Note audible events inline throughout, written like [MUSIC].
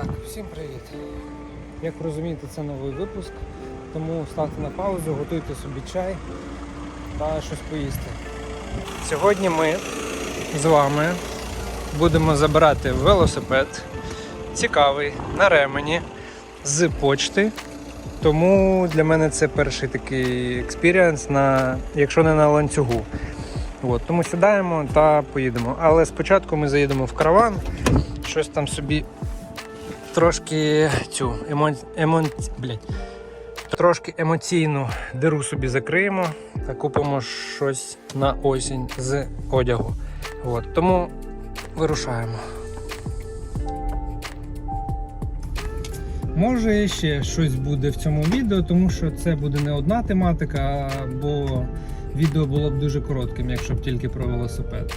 Так, всім привіт. Як ви розумієте, це новий випуск, тому ставте на паузу, готуйте собі чай та щось поїсти. Сьогодні ми з вами будемо забирати велосипед цікавий на ремені з почти. Тому для мене це перший такий експірієнс, на, якщо не на ланцюгу. От, тому сідаємо та поїдемо. Але спочатку ми заїдемо в караван, щось там собі трошки цю емо... Емо... блядь, трошки емоційну диру собі закриємо та купимо щось на осінь з одягу. От, тому вирушаємо. Може ще щось буде в цьому відео, тому що це буде не одна тематика, бо відео було б дуже коротким, якщо б тільки про велосипед.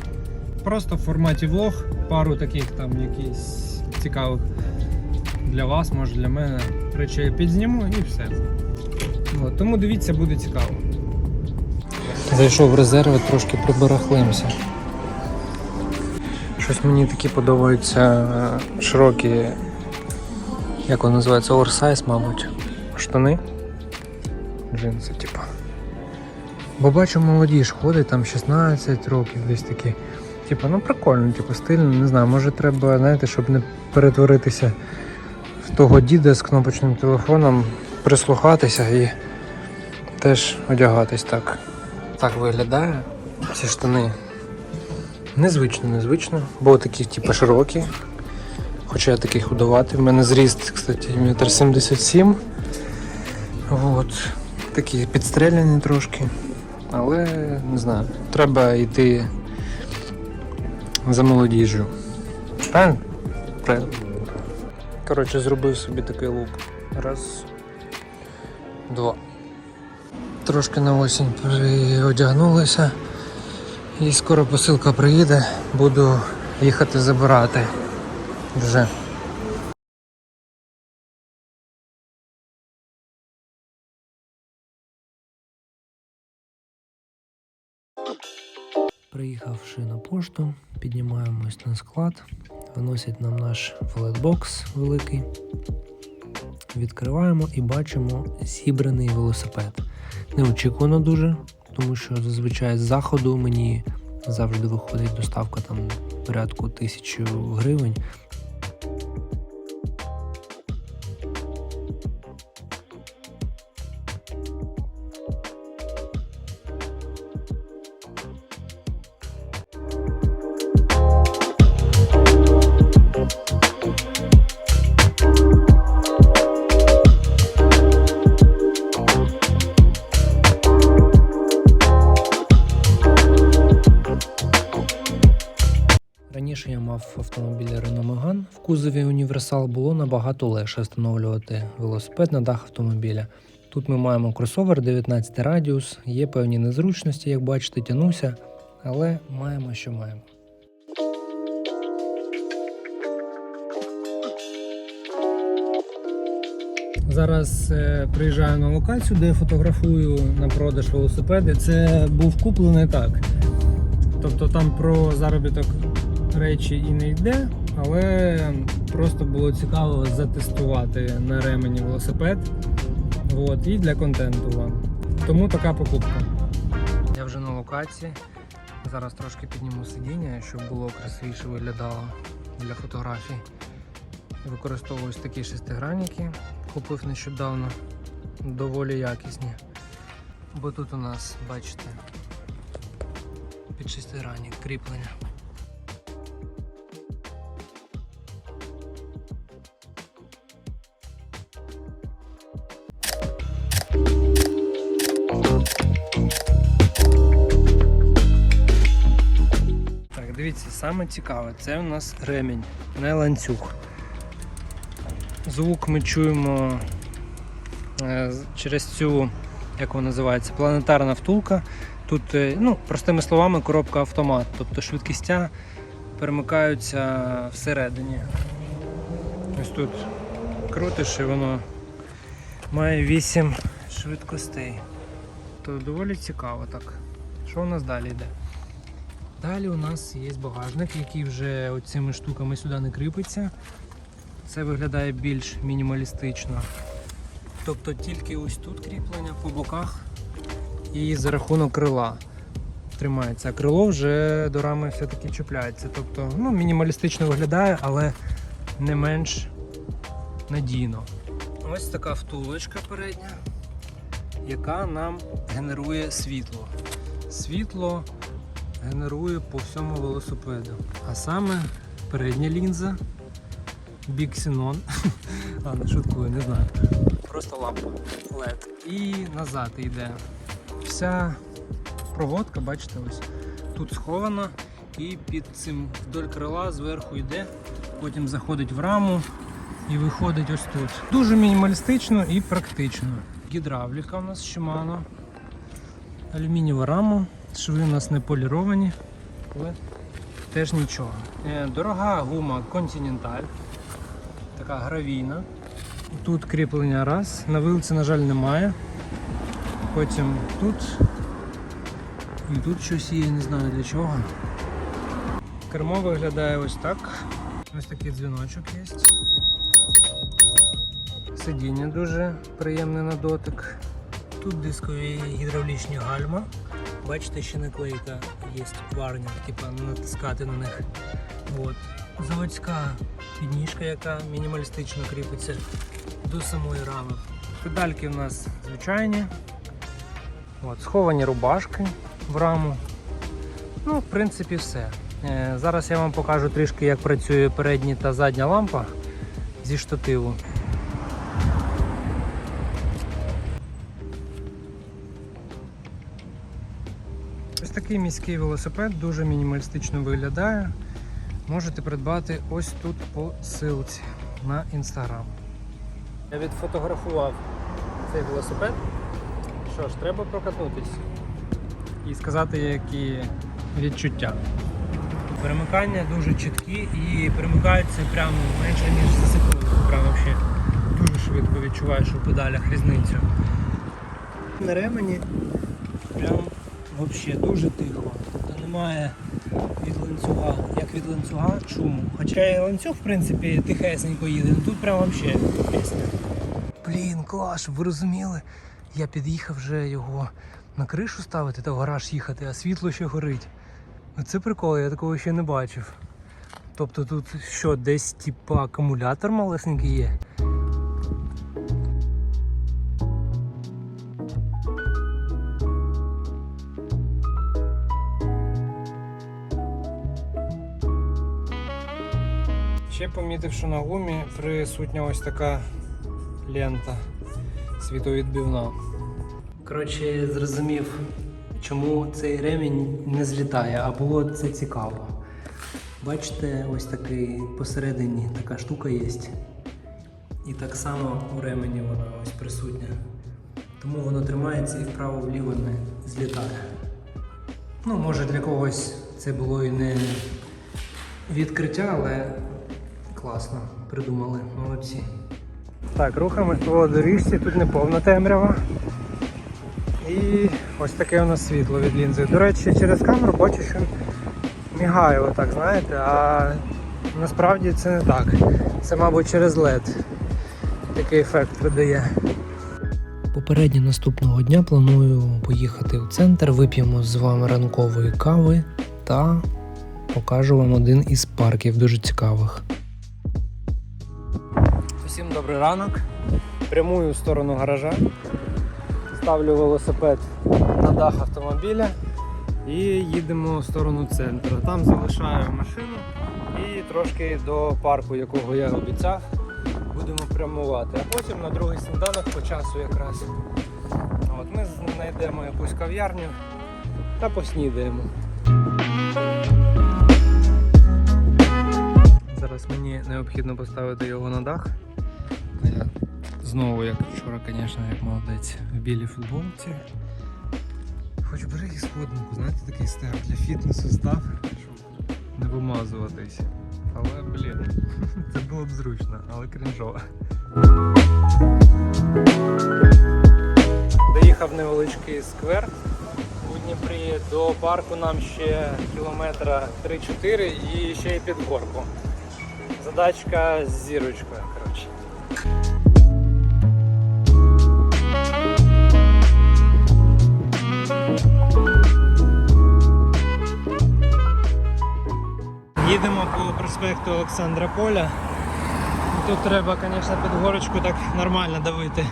Просто в форматі влог, пару таких там якісь цікавих для вас, може для мене речей підзніму і все. От, тому дивіться, буде цікаво. Зайшов в резерви, трошки прибарахлимся. Щось мені такі подобаються е, широкі, як вони називаються, оверсайз, мабуть. Штани. Джинси, типа. Бо бачу, молодіж ходить, там 16 років десь такі. Типа, ну прикольно, типу, стильно, не знаю, може треба, знаєте, щоб не перетворитися того діда з кнопочним телефоном, прислухатися і теж одягатись так. Так виглядає ці штани. Незвично, незвично, бо такі, типу, широкі. Хоча я такий худоватий. В мене зріст, кстати, 1,77 м. Такі підстріляні трошки. Але не знаю, треба йти за молодіжжю. Правильно? Правильно. Коротше, зробив собі такий лук. Раз. Два. Трошки на осінь одягнулися. І скоро посилка приїде, буду їхати забирати вже. Приїхавши на пошту, піднімаємось на склад, виносять нам наш флетбокс великий. Відкриваємо і бачимо зібраний велосипед. Неочікувано дуже, тому що зазвичай з заходу мені завжди виходить доставка там порядку тисячу гривень. Раніше я Renault Megane. В кузові універсал було набагато легше встановлювати велосипед на дах автомобіля. Тут ми маємо кросовер 19 радіус, є певні незручності, як бачите, тянуся, але маємо, що маємо. Зараз е, приїжджаю на локацію, де фотографую на продаж велосипеди. Це був куплений так. Тобто там про заробіток речі і не йде, але просто було цікаво затестувати на ремені велосипед. От, і для контенту вам. Тому така покупка. Я вже на локації. Зараз трошки підніму сидіння, щоб було красивіше виглядало для фотографій. Використовую такі шестигранники, купив нещодавно, доволі якісні. Бо тут у нас, бачите, під шестигранник кріплення. Дивіться, саме цікаве, це у нас ремінь, не ланцюг. Звук ми чуємо е, через цю, як вона називається, планетарна втулка. Тут, е, ну, простими словами, коробка автомат, тобто швидкістя перемикаються всередині. Ось тут крутиш і воно має 8 швидкостей. То доволі цікаво так. Що у нас далі йде? Далі у нас є багажник, який вже цими штуками сюди не кріпиться. це виглядає більш мінімалістично. Тобто тільки ось тут кріплення по боках і за рахунок крила тримається. А крило вже до рами все-таки чіпляється. Тобто ну, мінімалістично виглядає, але не менш надійно. Ось така втулочка передня, яка нам генерує світло. Світло генерує по всьому велосипеду. А саме передня лінза, біксінон. [LAUGHS] Ладно, шуткую, не знаю. Просто лампа LED. І назад йде. Вся проводка, бачите, ось тут схована і під цим вдоль крила зверху йде, потім заходить в раму і виходить ось тут. Дуже мінімалістично і практично. Гідравліка у нас Shimano. Алюмінієва рама, шви у нас не поліровані, але теж нічого. Е, Дорога гума Continental, така гравійна. Тут кріплення раз, на вилці, на жаль, немає. Потім тут і тут щось є, не знаю для чого. Кермо виглядає ось так. Ось такий дзвіночок є. Сидіння дуже приємне на дотик. Тут дискові гідравлічні гальма. Бачите, ще наклейка є варнінг, типа натискати на них. От. Заводська підніжка, яка мінімалістично кріпиться до самої рами. Педальки в нас звичайні. От, сховані рубашки в раму. Ну, в принципі, все. Е, Зараз я вам покажу трішки, як працює передня та задня лампа зі штативу. Такий міський велосипед дуже мінімалістично виглядає. Можете придбати ось тут по ссылці на інстаграм. Я відфотографував цей велосипед. Що ж, треба прокатнутись і сказати, які відчуття. Перемикання дуже чіткі і перемикаються прямо менше ніж за секунду. Прямо взагалі дуже швидко відчуваєш у педалях різницю. На ремені прям взагалі дуже тихо. Тобто немає від ланцюга, як від ланцюга шуму. Хоча і ланцюг, в принципі, тихесенько їде, але тут прям взагалі пісня. Блін, клас, ви розуміли. Я під'їхав вже його на кришу ставити та в гараж їхати, а світло ще горить. Оце прикол, я такого ще не бачив. Тобто тут що, десь типа акумулятор малесенький є. Ще помітив, що на гумі присутня ось така лента світовідбивна. Коротше, зрозумів, чому цей ремінь не злітає, а було це цікаво. Бачите, ось такий посередині така штука є. І так само у ремені вона ось присутня. Тому воно тримається і вправо-вліво не злітає. Ну, може для когось це було і не відкриття, але класно придумали, молодці. Так, рухаємось по доріжці, тут не повна темрява. І ось таке у нас світло від лінзи. До речі, через камеру бачу, що мігає отак, знаєте, а насправді це не так. Це, мабуть, через LED такий ефект видає. Попередньо наступного дня планую поїхати в центр, вип'ємо з вами ранкової кави та покажу вам один із парків дуже цікавих. Добрий ранок. Прямую в сторону гаража. Ставлю велосипед на дах автомобіля і їдемо в сторону центру. Там залишаю машину і трошки до парку, якого я обіцяв, будемо прямувати. А потім на другий сніданок по часу якраз. От Ми знайдемо якусь кав'ярню та поснідаємо. Зараз мені необхідно поставити його на дах. Знову, як вчора, звісно, як молодець, в білій футболці. Хочу бери і сходнику, знаєте, такий степ для фітнесу став, щоб не вимазуватись. Але, блін, [LAUGHS] це було б зручно, але крінжово. Доїхав невеличкий сквер у Дніпрі. До парку нам ще кілометра 3-4 і ще й під горку. Задачка з зірочкою, коротше. Їдемо по проспекту Олександра Поля. Тут треба, звісно, під горочку так нормально давити.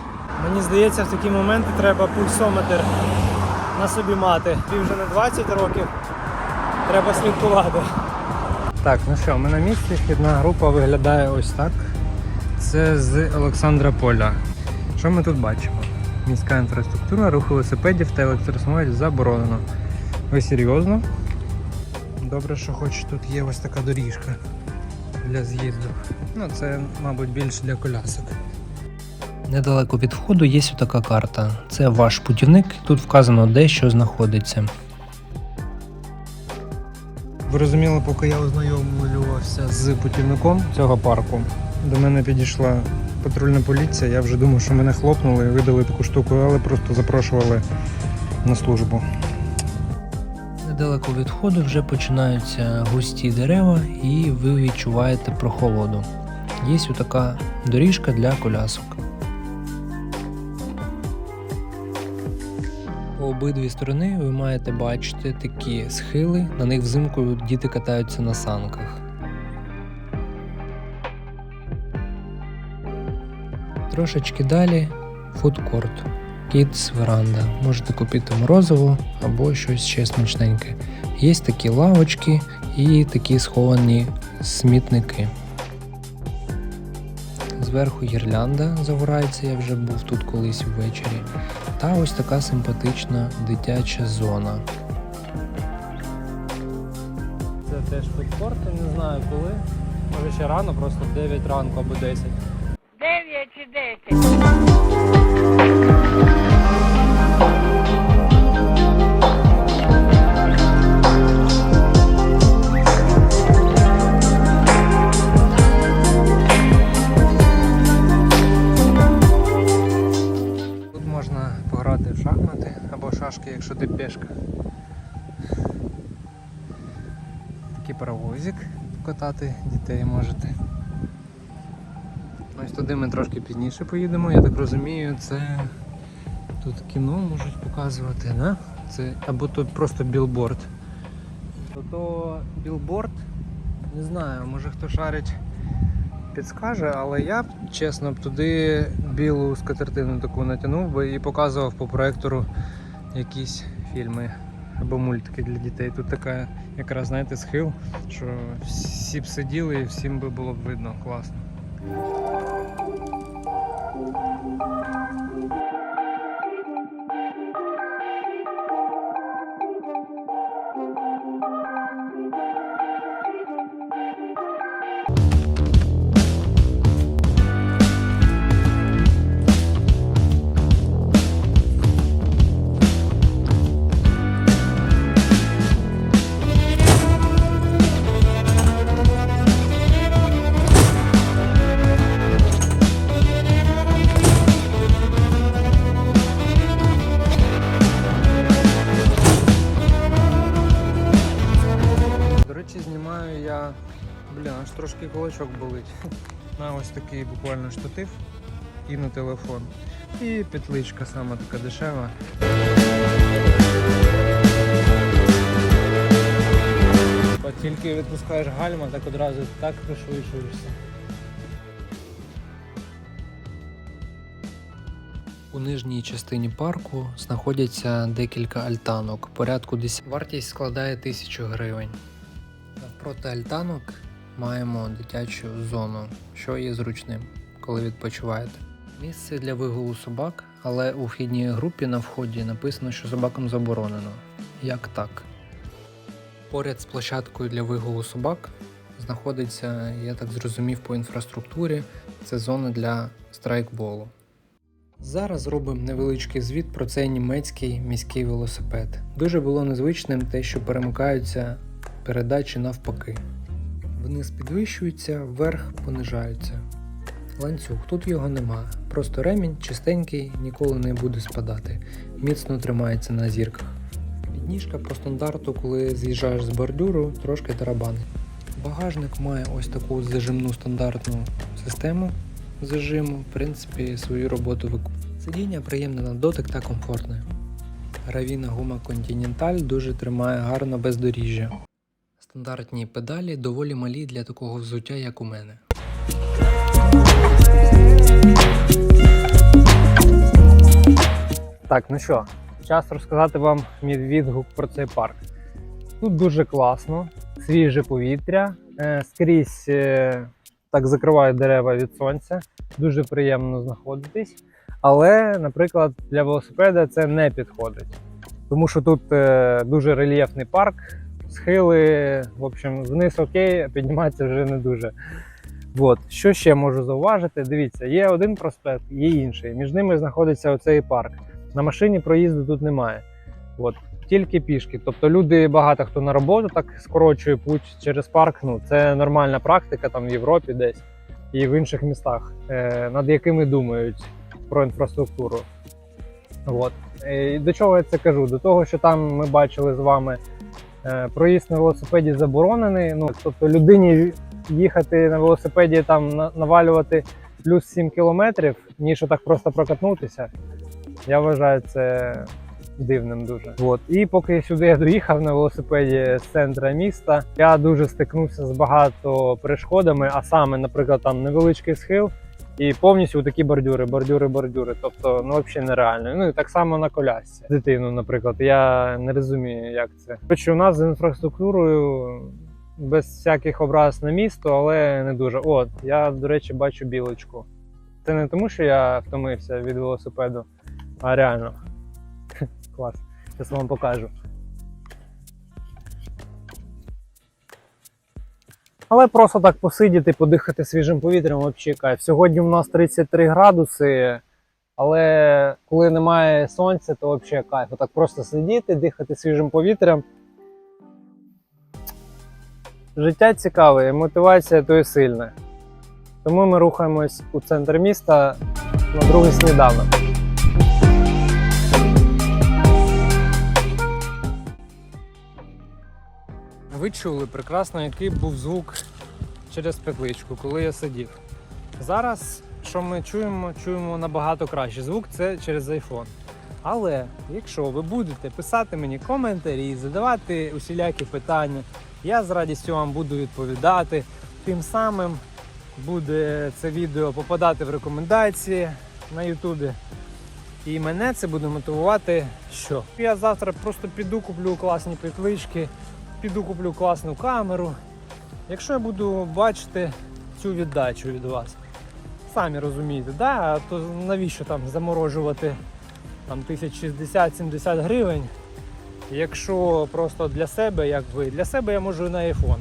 Мені здається, в такі моменти треба пульсометр на собі мати. Ти вже не 20 років, треба слідкувати. Так, ну що, ми на місці. Вхідна група виглядає ось так. Це з Олександра Поля. Що ми тут бачимо? Міська інфраструктура, рух велосипедів та електросамокатів заборонено. Ви серйозно? Добре, що хоч тут є ось така доріжка для з'їзду. Ну, це, мабуть, більше для колясок. Недалеко від входу є ось така карта. Це ваш путівник, тут вказано, де що знаходиться. Ви розуміли, поки я ознайомлювався з путівником цього парку, до мене підійшла патрульна поліція. Я вже думав, що мене хлопнули і видали таку штуку, але просто запрошували на службу. Недалеко від входу вже починаються густі дерева, і ви відчуваєте прохолоду. Є така доріжка для колясок. По обидві сторони ви маєте бачити такі схили, на них взимку діти катаються на санках. Трошечки далі фудкорт. Kids веранда. Можете купити морозиво або щось ще смачненьке. Є такі лавочки і такі сховані смітники. Зверху гірлянда загорається, я вже був тут колись ввечері. Та ось така симпатична дитяча зона. Це теж фудкорт, не знаю коли. Може ще рано, просто 9 ранку або 10. Пограти в шахмати або шашки, якщо ти пешка. Такий паровозик катати дітей можете. Ось туди ми трошки пізніше поїдемо, я так розумію, це тут кіно можуть показувати, да? Це, або тут просто білборд. То білборд, не знаю, може хто шарить підскаже, але я б чесно б туди білу скатертину таку натягнув би і показував по проектору якісь фільми або мультики для дітей. Тут така якраз знаєте схил, що всі б сиділи і всім би було б видно класно. Трошки кулачок болить. [LAUGHS] На ось такий буквально штатив і на телефон. І петличка сама така дешева. От тільки відпускаєш гальма, так одразу так пришвидшуєшся. У нижній частині парку знаходяться декілька альтанок. Порядку десь вартість складає 1000 гривень. Навпроти альтанок маємо дитячу зону, що є зручним, коли відпочиваєте. Місце для вигулу собак, але у вхідній групі на вході написано, що собакам заборонено. Як так? Поряд з площадкою для вигулу собак знаходиться, я так зрозумів, по інфраструктурі, це зона для страйкболу. Зараз зробимо невеличкий звіт про цей німецький міський велосипед. Дуже було незвичним те, що перемикаються передачі навпаки. Вниз підвищуються, вверх понижаються. Ланцюг, тут його нема. Просто ремінь чистенький, ніколи не буде спадати. Міцно тримається на зірках. Підніжка по стандарту, коли з'їжджаєш з бордюру, трошки тарабанить. Багажник має ось таку зажимну стандартну систему зажиму. В принципі, свою роботу виконує. Сидіння приємне на дотик та комфортне. Гравіна гума Continental дуже тримає гарно бездоріжжя. Стандартні педалі доволі малі для такого взуття, як у мене. Так, ну що, час розказати вам мій відгук про цей парк. Тут дуже класно, свіже повітря, е, скрізь е, так закривають дерева від сонця, дуже приємно знаходитись. Але, наприклад, для велосипеда це не підходить. Тому що тут е, дуже рельєфний парк, схили, в общем, вниз окей, а підніматися вже не дуже. От. Що ще можу зауважити? Дивіться, є один проспект, є інший. Між ними знаходиться оцей парк. На машині проїзду тут немає. От. Тільки пішки. Тобто люди багато хто на роботу так скорочує путь через парк. Ну, це нормальна практика там в Європі десь і в інших містах, е, над якими думають про інфраструктуру. От. І до чого я це кажу? До того, що там ми бачили з вами е, проїзд на велосипеді заборонений. Ну, тобто людині їхати на велосипеді там на- навалювати плюс 7 кілометрів, ніж так просто прокатнутися. Я вважаю це дивним дуже. От. І поки сюди я доїхав на велосипеді з центра міста, я дуже стикнувся з багато перешкодами, а саме, наприклад, там невеличкий схил. І повністю такі бордюри, бордюри, бордюри. Тобто, ну взагалі нереально. Ну і так само на колясці. Дитину, наприклад, я не розумію, як це. Коротше, у нас з інфраструктурою без всяких образ на місто, але не дуже. От, я, до речі, бачу білочку. Це не тому, що я втомився від велосипеду, а реально. [LAUGHS] Клас. Зараз вам покажу. Але просто так посидіти, подихати свіжим повітрям взагалі кайф. Сьогодні у нас 33 градуси, але коли немає сонця, то взагалі кайф. Отак просто сидіти, дихати свіжим повітрям. Життя цікаве, мотивація то і сильна. Тому ми рухаємось у центр міста на другий сніданок. Ви чули прекрасно, який був звук через петличку, коли я сидів. Зараз, що ми чуємо, чуємо набагато краще. Звук це через iPhone. Але якщо ви будете писати мені коментарі, задавати усілякі питання, я з радістю вам буду відповідати. Тим самим буде це відео попадати в рекомендації на Ютубі. І мене це буде мотивувати, що я завтра просто піду куплю класні петлички, піду куплю класну камеру. Якщо я буду бачити цю віддачу від вас, самі розумієте, да? то навіщо там заморожувати там 1060-70 гривень, якщо просто для себе, як ви, для себе я можу на iPhone.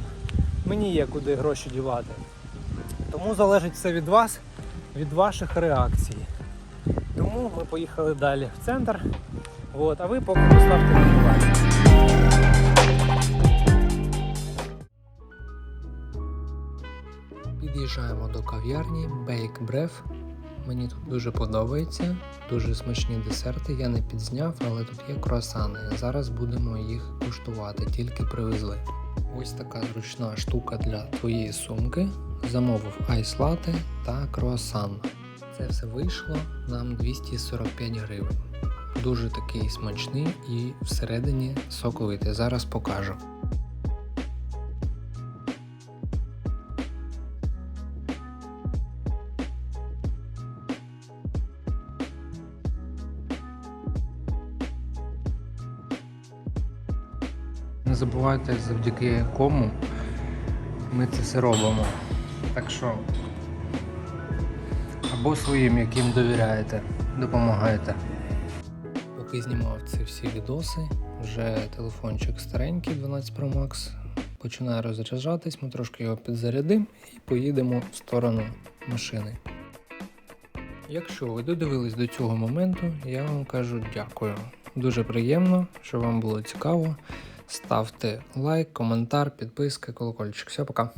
Мені є куди гроші дівати. Тому залежить все від вас, від ваших реакцій. Тому ми поїхали далі в центр. От, а ви поки поставте Під'їжджаємо до кав'ярні Bake Breath. Мені тут дуже подобається, дуже смачні десерти. Я не підзняв, але тут є круасани. Зараз будемо їх куштувати, тільки привезли. Ось така зручна штука для твоєї сумки. Замовив айс лате та круасан. Це все вийшло нам 245 гривень. Дуже такий смачний і всередині соковитий. Зараз покажу. Не забувайте, завдяки кому ми це все робимо. Так що або своїм, яким довіряєте, допомагайте. Поки знімав ці всі відоси, вже телефончик старенький 12 Pro Max починає розряджатись, ми трошки його підзарядимо і поїдемо в сторону машини. Якщо ви додивились до цього моменту, я вам кажу дякую. Дуже приємно, що вам було цікаво. Ставте лайк, коментар, підписка, колокольчик. Все, пока.